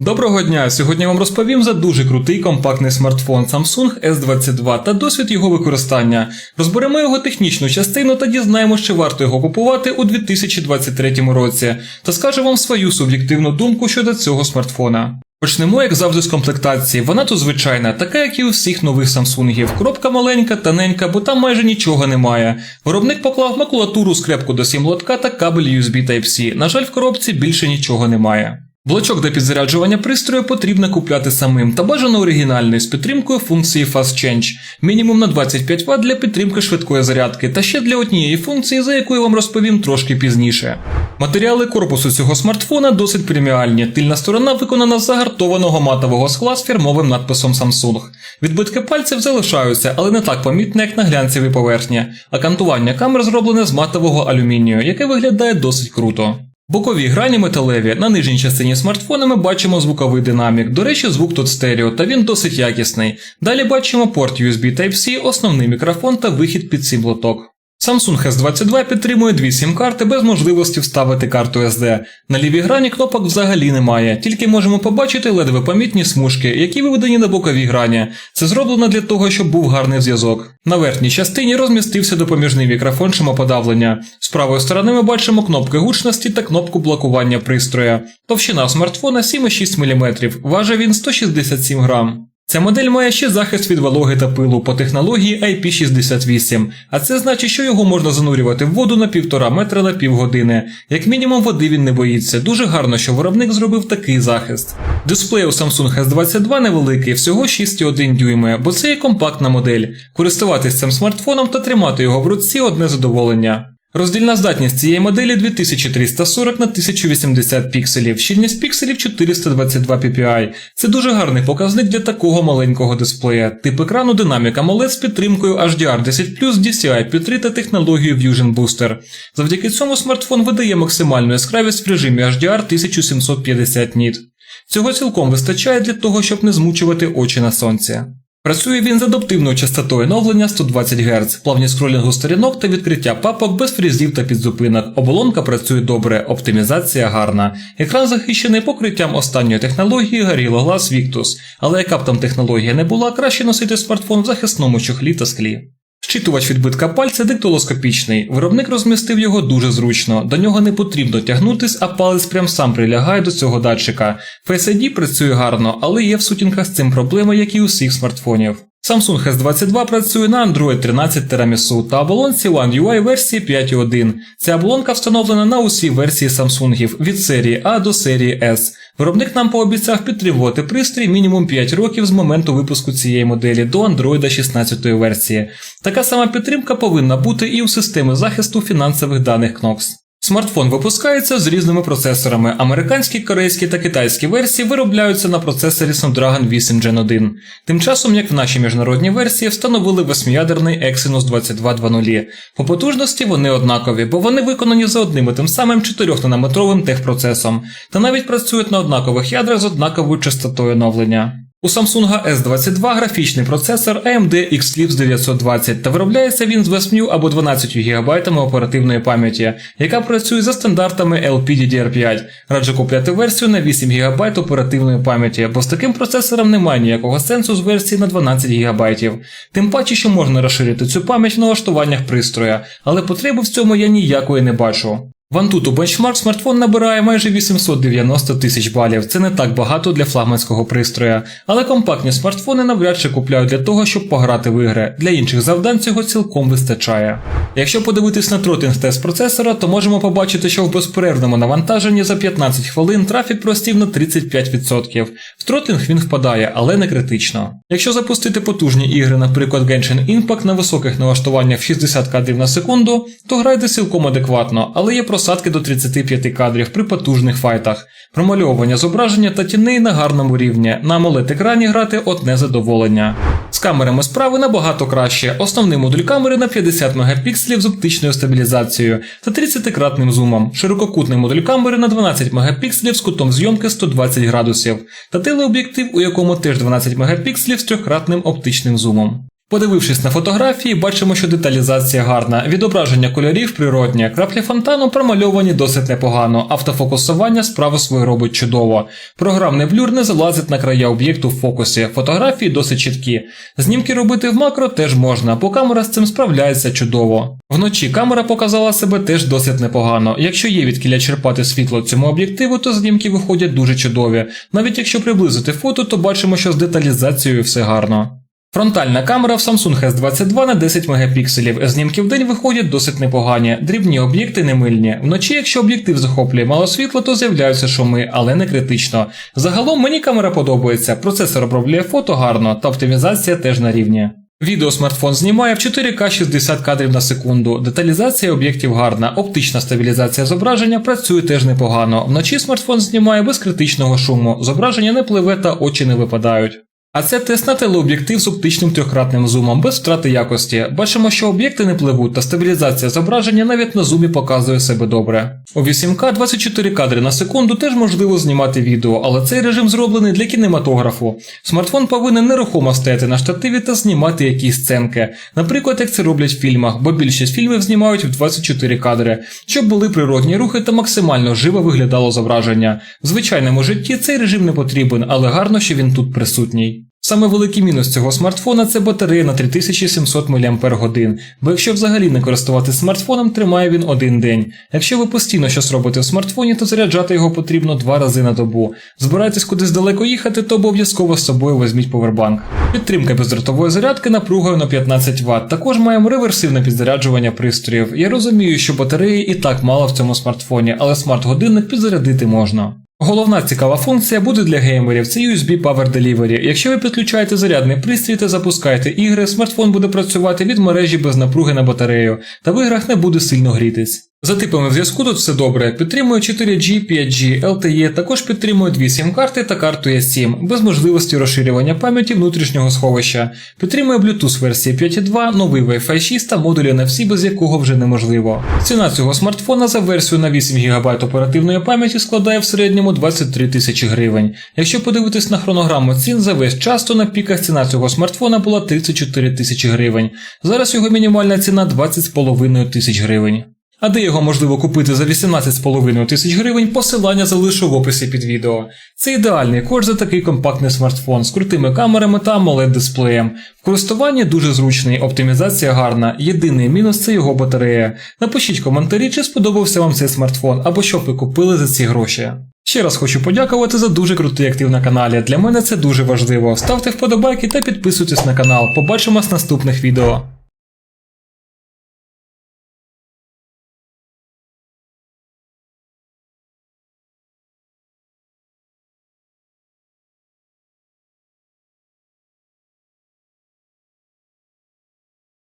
Доброго дня! Сьогодні вам розповім за дуже крутий компактний смартфон Samsung S22 та досвід його використання. Розберемо його технічну частину та дізнаємо, чи варто його купувати у 2023 році, та скажу вам свою суб'єктивну думку щодо цього смартфона. Почнемо, як завжди, з комплектації. Вона тут звичайна, така, як і у всіх нових Самсунгів. Коробка маленька, тоненька, бо там майже нічого немає. Виробник поклав макулатуру, скрепку до сім-лотка та кабель USB Type-C. На жаль, в коробці більше нічого немає. Блочок для підзаряджування пристрою потрібно купляти самим та бажано оригінальний з підтримкою функції Fast Change, мінімум на 25 Вт для підтримки швидкої зарядки та ще для однієї функції, за яку я вам розповім трошки пізніше. Матеріали корпусу цього смартфона досить преміальні. Тильна сторона виконана з загартованого матового скла з фірмовим надписом Samsung. Відбитки пальців залишаються, але не так помітно, як на глянцевій поверхні, а кантування камер зроблене з матового алюмінію, яке виглядає досить круто. Бокові грані металеві, на нижній частині смартфона ми бачимо звуковий динамік. До речі, звук тут стерео, та він досить якісний. Далі бачимо порт USB Type-C, основний мікрофон та вихід під сім лоток. Samsung S22 підтримує дві сім-карти без можливості вставити карту SD. На лівій грані кнопок взагалі немає, тільки можемо побачити ледве помітні смужки, які виведені на боковій грані. Це зроблено для того, щоб був гарний зв'язок. На верхній частині розмістився допоміжний мікрофон шумоподавлення. З правої сторони ми бачимо кнопки гучності та кнопку блокування пристроя. Товщина смартфона 7,6 мм, важить він 167 грам. Ця модель має ще захист від вологи та пилу по технології IP68, а це значить, що його можна занурювати в воду на півтора метра на півгодини. Як мінімум води він не боїться. Дуже гарно, що виробник зробив такий захист. Дисплей у Samsung S22 невеликий, всього 6,1 дюйми, бо це є компактна модель. Користуватись цим смартфоном та тримати його в руці одне задоволення. Роздільна здатність цієї моделі 2340 на 1080 пікселів, щільність пікселів 422 ppi. Це дуже гарний показник для такого маленького дисплея. Тип екрану динаміка AMOLED з підтримкою HDR10+, DCI-P3 та технологією Fusion Booster. Завдяки цьому смартфон видає максимальну яскравість в режимі HDR 1750 ніт. Цього цілком вистачає для того, щоб не змучувати очі на сонці. Працює він з адаптивною частотою оновлення 120 Гц, плавні скролінгу сторінок та відкриття папок без фрізів та підзупинок. Оболонка працює добре, оптимізація гарна. Екран захищений покриттям останньої технології Gorilla Glass Victus, але яка б там технологія не була, краще носити смартфон в захисному чохлі та склі. Щитувач відбитка пальця диктолоскопічний. Виробник розмістив його дуже зручно. До нього не потрібно тягнутись, а палець прям сам прилягає до цього датчика. Face ID працює гарно, але є в сутінках з цим проблеми, як і у всіх смартфонів. Samsung S22 працює на Android 13 Tiramisu та оболонці One UI версії 5.1. Ця оболонка встановлена на усі версії Samsung від серії А до серії S. Виробник нам пообіцяв підтримувати пристрій мінімум 5 років з моменту випуску цієї моделі до Android 16 версії. Така сама підтримка повинна бути і у системи захисту фінансових даних Knox. Смартфон випускається з різними процесорами. Американські, корейські та китайські версії виробляються на процесорі Snapdragon 8 Gen 1. Тим часом, як в нашій міжнародній версії, встановили восьмиядерний Exynos 2200. По потужності вони однакові, бо вони виконані за одним і тим самим 4-нанометровим техпроцесом, та навіть працюють на однакових ядрах з однаковою частотою оновлення. У Samsung S22 графічний процесор AMD Xclipse 920 та виробляється він з 8 або 12 ГБ оперативної пам'яті, яка працює за стандартами LPDDR5. Раджу купляти версію на 8 ГБ оперативної пам'яті, бо з таким процесором немає ніякого сенсу з версії на 12 ГБ. Тим паче, що можна розширити цю пам'ять в налаштуваннях пристроя, але потреби в цьому я ніякої не бачу. В Antutu Benchmark смартфон набирає майже 890 тисяч балів. Це не так багато для флагманського пристроя, але компактні смартфони навряд чи купляють для того, щоб пограти в ігри. Для інших завдань цього цілком вистачає. Якщо подивитись на тротинг тест процесора, то можемо побачити, що в безперервному навантаженні за 15 хвилин трафік простів на 35%. В тротинг він впадає, але не критично. Якщо запустити потужні ігри, наприклад Genshin Impact на високих налаштуваннях в 60 кадрів на секунду, то грайте цілком адекватно, але є просадки до 35 кадрів при потужних файтах, промальовування зображення та тіней на гарному рівні. На amoled екрані грати одне задоволення. Камерами справи набагато краще. Основний модуль камери на 50 мегапікселів з оптичною стабілізацією та 30-кратним зумом, ширококутний модуль камери на 12 мегапікселів з кутом зйомки 120 градусів та телеоб'єктив, у якому теж 12 мегапікселів з трьохкратним оптичним зумом. Подивившись на фотографії, бачимо, що деталізація гарна, відображення кольорів природнє, краплі фонтану промальовані досить непогано, автофокусування справу свою робить чудово. Програмний блюр не залазить на края об'єкту в фокусі, фотографії досить чіткі. Знімки робити в макро теж можна, бо камера з цим справляється чудово. Вночі камера показала себе теж досить непогано. Якщо є відкіля черпати світло цьому об'єктиву, то знімки виходять дуже чудові. Навіть якщо приблизити фото, то бачимо, що з деталізацією все гарно. Фронтальна камера в Samsung S22 на 10 мегапікселів. Знімки в день виходять досить непогані. Дрібні об'єкти не мильні. Вночі, якщо об'єктив захоплює мало світла, то з'являються шуми, але не критично. Загалом мені камера подобається, процесор оброблює фото гарно, та оптимізація теж на рівні. Відео смартфон знімає в 4К 60 кадрів на секунду. Деталізація об'єктів гарна, оптична стабілізація зображення працює теж непогано. Вночі смартфон знімає без критичного шуму, зображення не пливе та очі не випадають. А це тест на телеоб'єктив з оптичним трьохкратним зумом без втрати якості. Бачимо, що об'єкти не пливуть, та стабілізація зображення навіть на зумі показує себе добре. У 8К 24 кадри на секунду теж можливо знімати відео, але цей режим зроблений для кінематографу. Смартфон повинен нерухомо стояти на штативі та знімати якісь сценки. Наприклад, як це роблять в фільмах, бо більшість фільмів знімають в 24 кадри, щоб були природні рухи та максимально живо виглядало зображення. В звичайному житті цей режим не потрібен, але гарно, що він тут присутній. Саме великий мінус цього смартфона це батарея на 3700 мАч, бо якщо взагалі не користуватися смартфоном, тримає він один день. Якщо ви постійно щось робите в смартфоні, то заряджати його потрібно два рази на добу. Збираєтесь кудись далеко їхати, то обов'язково з собою візьміть повербанк. Підтримка бездротової зарядки напругою на 15 Вт. Також маємо реверсивне підзаряджування пристроїв. Я розумію, що батареї і так мало в цьому смартфоні, але смарт-годинник підзарядити можна. Головна цікава функція буде для геймерів це USB Power Delivery. Якщо ви підключаєте зарядний пристрій та запускаєте ігри, смартфон буде працювати від мережі без напруги на батарею, та в іграх не буде сильно грітись. За типами зв'язку тут все добре. Підтримує 4G, 5G, LTE, також підтримує дві сім-карти та карту S7, без можливості розширювання пам'яті внутрішнього сховища. Підтримує Bluetooth версії 5.2, новий Wi-Fi 6 та модулі NFC, без якого вже неможливо. Ціна цього смартфона за версію на 8 ГБ оперативної пам'яті складає в середньому 23 тисячі гривень. Якщо подивитись на хронограму цін за весь час, то на піках ціна цього смартфона була 34 тисячі гривень. Зараз його мінімальна ціна 20,5 тисяч гривень. А де його можливо купити за 18,5 тисяч гривень, посилання залишу в описі під відео. Це ідеальний кошт за такий компактний смартфон з крутими камерами та amoled дисплеєм. В користуванні дуже зручний, оптимізація гарна. Єдиний мінус це його батарея. Напишіть коментарі, чи сподобався вам цей смартфон або що ви купили за ці гроші. Ще раз хочу подякувати за дуже крутий актив на каналі. Для мене це дуже важливо. Ставте вподобайки та підписуйтесь на канал. Побачимось в наступних відео.